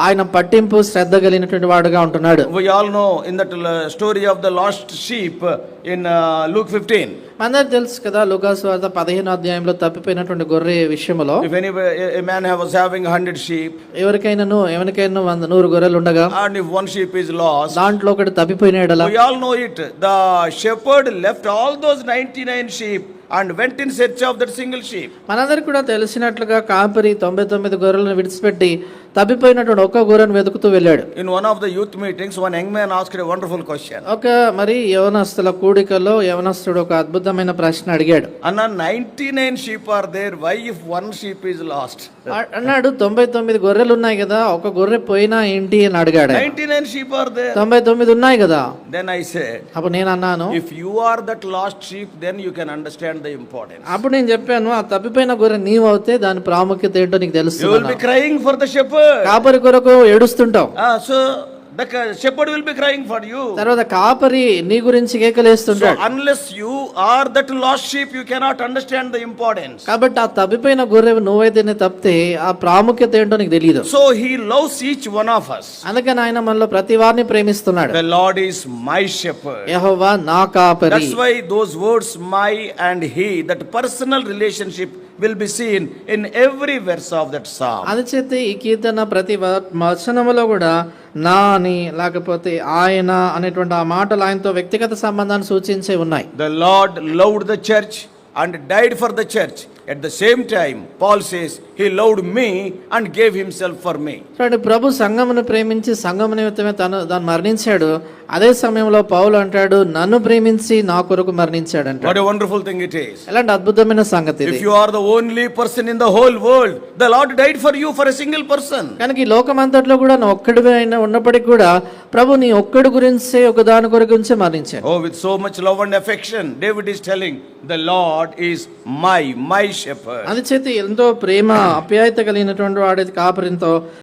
ఆయన పట్టింపు శ్రద్ధ కలిగినటువంటి వాడుగా ఉంటున్నాడు. Story of the lost sheep in Luke fifteen మనందరికి తెలుసు కదా లుకాస్ వార్త పదిహేను అధ్యాయంలో తప్పిపోయినటువంటి గొర్రె విషయంలో హండ్రెడ్ షీప్ ఎవరికైనా ఎవరికైనా వంద నూరు గొర్రెలు ఉండగా and one sheep is lost దాంట్లో ఒకటి తప్పిపోయినాడు all it the shepherd left all those ninety nine sheep and went in search of that single sheep. మనందరికి కూడా తెలిసినట్లుగా కాపరి తొంభై తొమ్మిది గొర్రెలను విడిచిపెట్టి తప్పిపోయినటువంటి ఒక్క గొర్రెను వెతుకుతూ వెళ్ళాడు In one of the youth meetings, one young man asked a wonderful question. ఒక మరి యవనస్తుల కూడికలో యవనస్తుడు ఒక అద్భుతమైన ప్రశ్న అడిగాడు Anna, 99 sheep are there. Why if one sheep is lost? అ- అన్నాడు తొంభై తొమ్మిది గొర్రెలు ఉన్నాయి కదా ఒక గొర్రె పోయినా ఏంటి అని అడిగాడు ఆయన. 99 sheep are there. తొంభై తొమ్మిది ఉన్నాయి కదా Then I said, అప్పుడు నేను అన్నాను if you are that lost sheep, then you can importance. అప్పుడు నేను చెప్పాను ఆ తప్పిపోయిన గొర్రె నీవు అవుతే దాని ప్రాముఖ్యత ఏంటో నీకు You తెలుస్తుంది will be crying for the shepherd. కాపరి కొరకు ఏడుస్తుంటావు Ah, ca- shepherd will be crying for you. తర్వాత కాపరి నీ గురించి కేకలేస్తుంటాడు unless you are that lost sheep, you cannot understand the importance. కాబట్టి ఆ తప్పిపోయిన గొర్రె నువ్వైతేనే తప్పితే ఆ ప్రాముఖ్యత ఏంటో నీకు తెలియదు So he loves each one of us. అందుకని ఆయన మనలో ప్రతి వారిని ప్రేమిస్తున్నాడు The Lord is my shepherd. యెహోవా నా కాపరి That's why those words my and he, that personal relationship will be seen in every verse of that psalm. అందుచేత ఈ కీర్తన ప్రతి వచనములో కూడా నా అని లేకపోతే ఆయన అనేటువంటి ఆ మాటలు ఆయనతో వ్యక్తిగత సంబంధాన్ని సూచించే ఉన్నాయి The Lord loved the church and died for the church. At the same time, Paul says, He loved me and gave Himself for me. చూడండి ప్రభు సంఘమును ప్రేమించి సంఘము నిమిత్తమే తను దాన్ని మరణించాడు అదే సమయంలో పౌలు అంటాడు నన్ను ప్రేమించి నా కొరకు మరణించాడు అంట what wonderful thing it is ఎలాంటి అద్భుతమైన సంగతి if you person in the whole world the Lord died for you for a single person కనుక ఈ లోకమంతట్లో కూడా నా ఒక్కడివే అయినా ఉన్నప్పటికీ కూడా ప్రభు నీ ఒక్కడి గురించే ఒక దాని కొరకు గురించి మరణించాడు. ఓ with so much love and affection David is telling the Lord is my my shepherd అని ఎంతో ప్రేమ అప్యాయత కలిగినటువంటి వాడి కాపరింతో